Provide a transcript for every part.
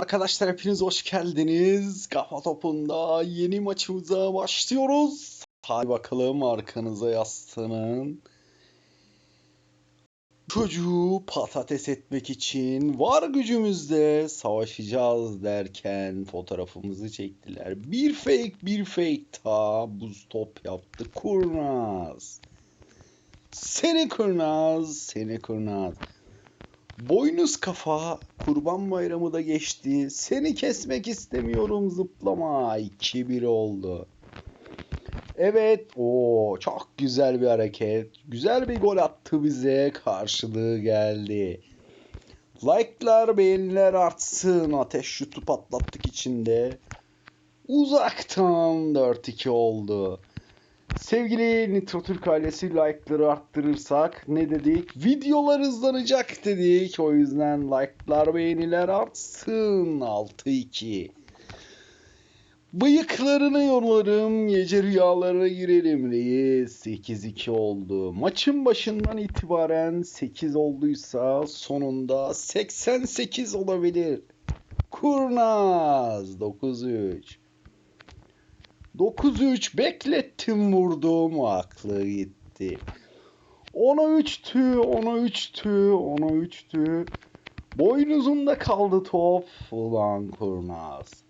Arkadaşlar hepiniz hoş geldiniz. Kafa topunda yeni maçımıza başlıyoruz. Hadi bakalım arkanıza yaslanın. Çocuğu patates etmek için var gücümüzde savaşacağız derken fotoğrafımızı çektiler. Bir fake bir fake ta buz top yaptı kurnaz. Seni kurnaz, seni kurnaz. Boynuz kafa kurban bayramı da geçti. Seni kesmek istemiyorum zıplama. 2-1 oldu. Evet o çok güzel bir hareket. Güzel bir gol attı bize. Karşılığı geldi. Like'lar beğeniler artsın. Ateş şutu patlattık içinde. Uzaktan 4-2 oldu. Sevgili Nitro Türk ailesi like'ları arttırırsak ne dedik? Videolar hızlanacak dedik. O yüzden like'lar beğeniler artsın. 6-2. Bıyıklarını yolarım, gece rüyalara girelim reis. 8-2 oldu. Maçın başından itibaren 8 olduysa sonunda 88 olabilir. Kurnaz 9-3. 9-3 beklettim vurdum aklı gitti. 10'a 3'tü 10'a 3'tü 10'a 3'tü. Boynuzunda kaldı top. Ulan kurnaz.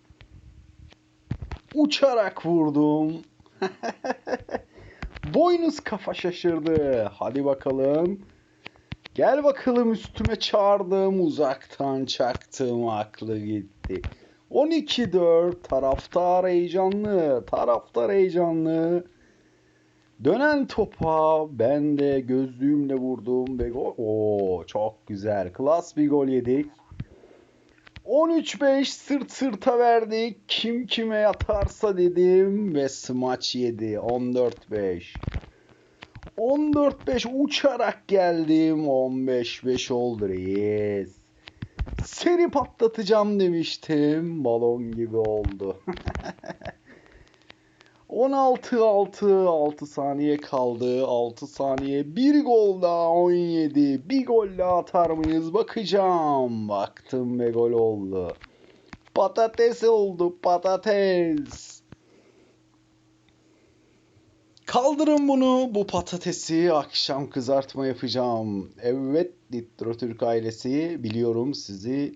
Uçarak vurdum. Boynuz kafa şaşırdı. Hadi bakalım. Gel bakalım üstüme çağırdım. Uzaktan çaktım aklı gitti. 12-4 taraftar heyecanlı. Taraftar heyecanlı. Dönen topa ben de gözlüğümle vurdum ve gol. Çok güzel. Klas bir gol yedik. 13-5 sırt sırta verdik. Kim kime yatarsa dedim ve smaç yedi. 14-5. 14-5 uçarak geldim. 15-5 oldu reis. Seni patlatacağım demiştim. Balon gibi oldu. 16 6 6 saniye kaldı. 6 saniye. Bir gol daha 17. Bir gol daha atar mıyız? Bakacağım. Baktım ve gol oldu. Patates oldu. Patates. Kaldırın bunu. Bu patatesi akşam kızartma yapacağım. Evet Nitro Türk ailesi biliyorum sizi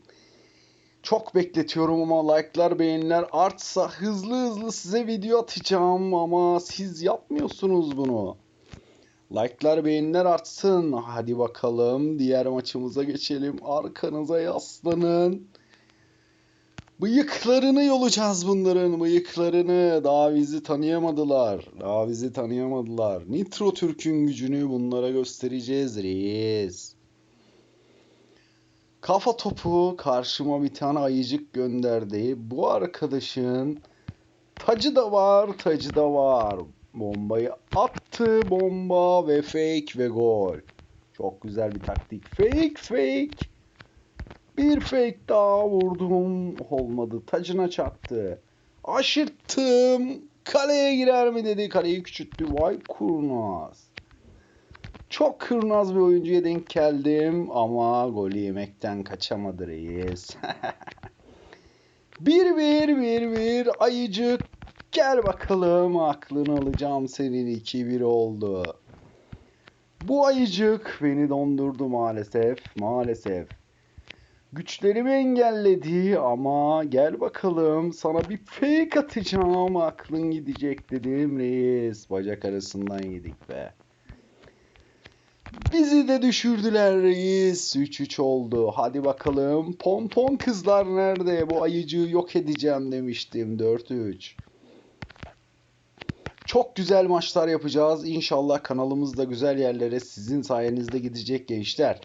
çok bekletiyorum ama like'lar beğeniler artsa hızlı hızlı size video atacağım ama siz yapmıyorsunuz bunu. Like'lar beğeniler artsın. Hadi bakalım diğer maçımıza geçelim. Arkanıza yaslanın. Bıyıklarını yolacağız bunların bıyıklarını. Daha bizi tanıyamadılar. Daha bizi tanıyamadılar. Nitro Türk'ün gücünü bunlara göstereceğiz reis. Kafa topu karşıma bir tane ayıcık gönderdi. Bu arkadaşın tacı da var, tacı da var. Bombayı attı, bomba ve fake ve gol. Çok güzel bir taktik. Fake, fake. Bir fake daha vurdum. Olmadı. Tacına çarptı. Aşırttım. Kaleye girer mi dedi. Kaleyi küçülttü. Vay kurnaz. Çok kurnaz bir oyuncuya denk geldim ama golü yemekten kaçamadı reis. 1-1 1-1 ayıcık gel bakalım aklını alacağım senin 2-1 oldu. Bu ayıcık beni dondurdu maalesef maalesef. Güçlerimi engelledi ama gel bakalım sana bir fake atacağım aklın gidecek dedim reis. Bacak arasından yedik be. Bizi de düşürdüler reis. 3-3 oldu. Hadi bakalım. Pompon kızlar nerede? Bu ayıcığı yok edeceğim demiştim. 4-3. Çok güzel maçlar yapacağız. İnşallah kanalımızda güzel yerlere sizin sayenizde gidecek gençler.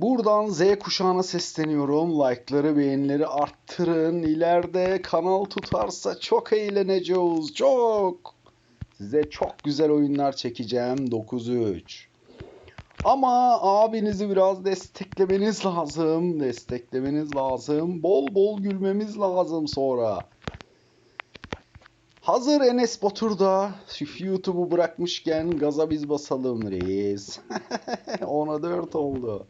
Buradan Z kuşağına sesleniyorum. Like'ları, beğenileri arttırın. İleride kanal tutarsa çok eğleneceğiz. Çok. Size çok güzel oyunlar çekeceğim. 9-3. Ama abinizi biraz desteklemeniz lazım. Desteklemeniz lazım. Bol bol gülmemiz lazım sonra. Hazır Enes Batur da YouTube'u bırakmışken gaza biz basalım reis. 10'a 4 oldu.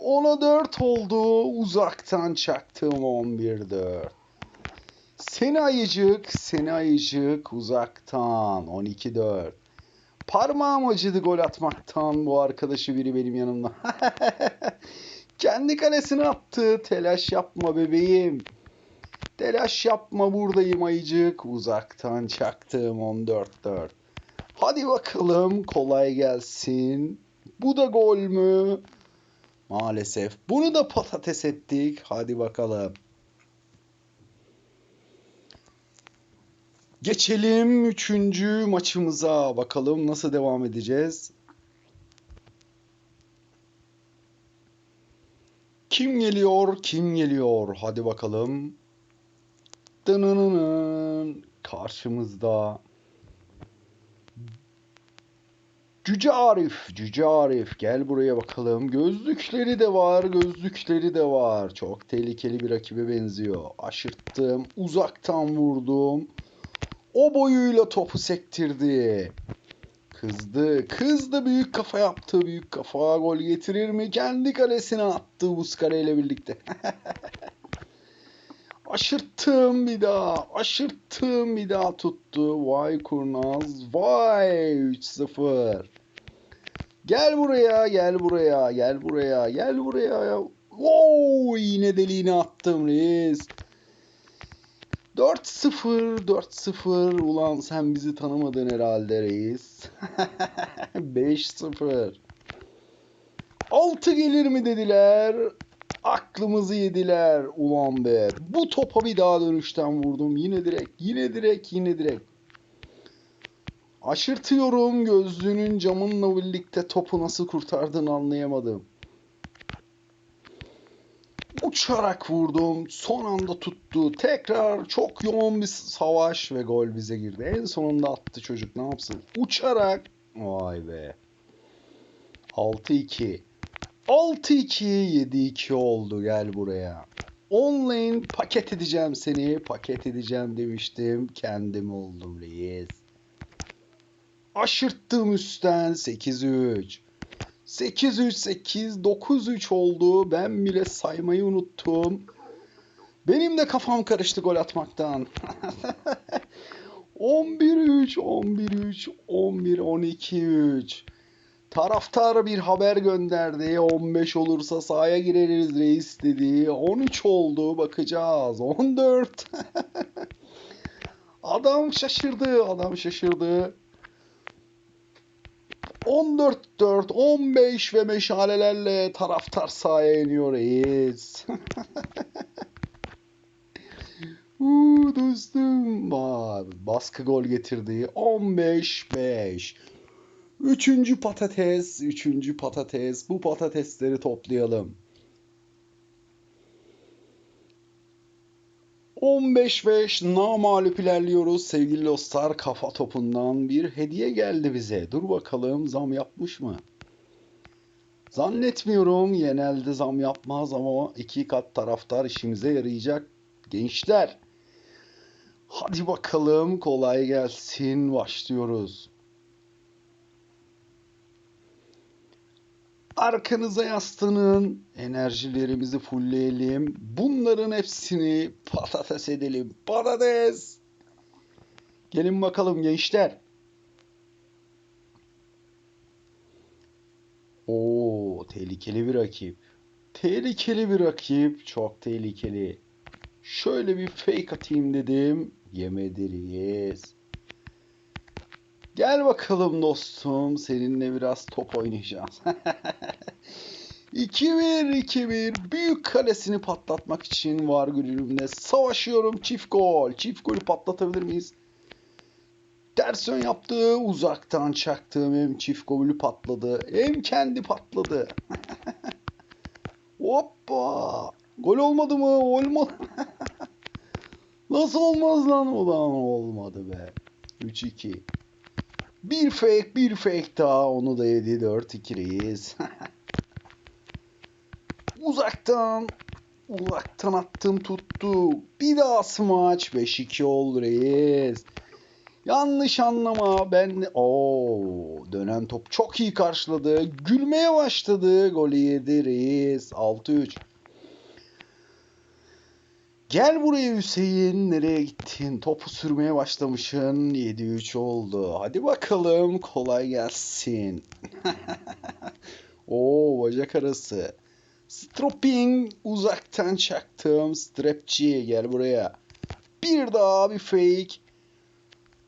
10'a 4 oldu. Uzaktan çaktım 11-4. Seni ayıcık, seni ayıcık uzaktan 12-4. Parmağım acıdı gol atmaktan bu arkadaşı biri benim yanımda. Kendi kalesine attı. Telaş yapma bebeğim. Telaş yapma buradayım ayıcık. Uzaktan çaktım 14-4. Hadi bakalım kolay gelsin. Bu da gol mü? Maalesef. Bunu da patates ettik. Hadi bakalım. Geçelim üçüncü maçımıza. Bakalım nasıl devam edeceğiz. Kim geliyor? Kim geliyor? Hadi bakalım. Dınınının karşımızda Cüce Arif, Cüce Arif gel buraya bakalım. Gözlükleri de var, gözlükleri de var. Çok tehlikeli bir rakibe benziyor. Aşırttım, uzaktan vurdum. O boyuyla topu sektirdi. Kızdı, kızdı büyük kafa yaptı. Büyük kafa gol getirir mi? Kendi kalesine attı Buskara ile birlikte. Aşırttım bir daha. Aşırttım bir daha tuttu. Vay kurnaz. Vay 3-0. Gel buraya, gel buraya, gel buraya, gel buraya. Oo, yine deliğine attım reis. 4-0, 4-0. Ulan sen bizi tanımadın herhalde reis. 5-0. 6 gelir mi dediler. Aklımızı yediler ulan be. Bu topa bir daha dönüşten vurdum. Yine direkt, yine direkt, yine direkt. Aşırtıyorum gözlüğünün camınla birlikte topu nasıl kurtardığını anlayamadım. Uçarak vurdum. Son anda tuttu. Tekrar çok yoğun bir savaş ve gol bize girdi. En sonunda attı çocuk ne yapsın? Uçarak. Vay be. 6-2. 6-2, 7-2 oldu gel buraya. Online paket edeceğim seni, paket edeceğim demiştim. Kendim oldum reis. Aşırttım üstten 8-3. 8-3, 8, 9-3 oldu. Ben bile saymayı unuttum. Benim de kafam karıştı gol atmaktan. 11-3, 11-3, 11-12-3. Taraftar bir haber gönderdi. 15 olursa sahaya gireriz reis dedi. 13 oldu bakacağız. 14. adam şaşırdı. Adam şaşırdı. 14-4, 15 ve meşalelerle taraftar sahaya iniyor reis. Uuu dostum. Baskı gol getirdi. 15-5. Üçüncü patates, üçüncü patates. Bu patatesleri toplayalım. 15-5 namalup ilerliyoruz sevgili dostlar. Kafa topundan bir hediye geldi bize. Dur bakalım zam yapmış mı? Zannetmiyorum. Genelde zam yapmaz ama iki kat taraftar işimize yarayacak. Gençler. Hadi bakalım kolay gelsin. Başlıyoruz. Arkanıza yaslanın. Enerjilerimizi fullleyelim. Bunların hepsini patates edelim. Patates. Gelin bakalım gençler. Oo, tehlikeli bir rakip. Tehlikeli bir rakip. Çok tehlikeli. Şöyle bir fake atayım dedim. Yemediriz. Gel bakalım dostum. Seninle biraz top oynayacağız. 2-1, 2-1. Büyük kalesini patlatmak için var gülümle savaşıyorum. Çift gol. Çift golü patlatabilir miyiz? Ters ön yaptı. Uzaktan çaktım. Hem çift golü patladı. Hem kendi patladı. Hoppa. Gol olmadı mı? Olmadı. Nasıl olmaz lan? Ulan olmadı be. 3-2. Bir fake, bir fake daha. Onu da yedi. 4-2 reis. uzaktan, uzaktan attım tuttu. Bir daha smaç. 5-2 oldu reis. Yanlış anlama ben Oo, dönen top çok iyi karşıladı. Gülmeye başladı. Golü yedi reis. 6-3. Gel buraya Hüseyin. Nereye gittin? Topu sürmeye başlamışsın. 7-3 oldu. Hadi bakalım. Kolay gelsin. Oo bacak arası. Stropping uzaktan çaktım. Strapçi gel buraya. Bir daha bir fake.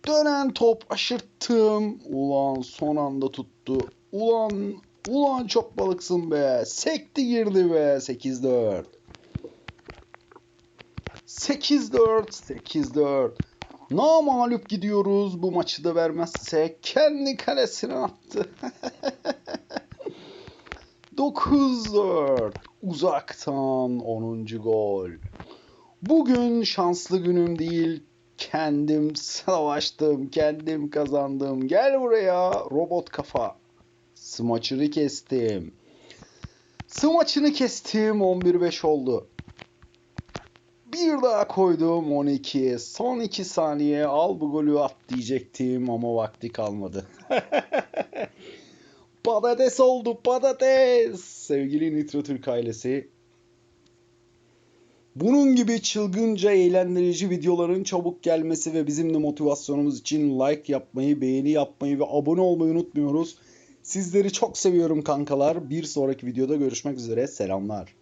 Dönen top aşırttım. Ulan son anda tuttu. Ulan ulan çok balıksın be. Sekti girdi be. 8-4. 8-4. 8-4. Namalup gidiyoruz. Bu maçı da vermezse kendi kalesine attı. 9-4. Uzaktan 10. gol. Bugün şanslı günüm değil. Kendim savaştım, kendim kazandım. Gel buraya robot kafa. Smaçını kestim. Smaçını kestim 11-5 oldu. Bir daha koydum 12. Son 2 saniye al bu golü at diyecektim ama vakti kalmadı. patates oldu patates. Sevgili Nitro Türk ailesi. Bunun gibi çılgınca eğlendirici videoların çabuk gelmesi ve bizim de motivasyonumuz için like yapmayı, beğeni yapmayı ve abone olmayı unutmuyoruz. Sizleri çok seviyorum kankalar. Bir sonraki videoda görüşmek üzere. Selamlar.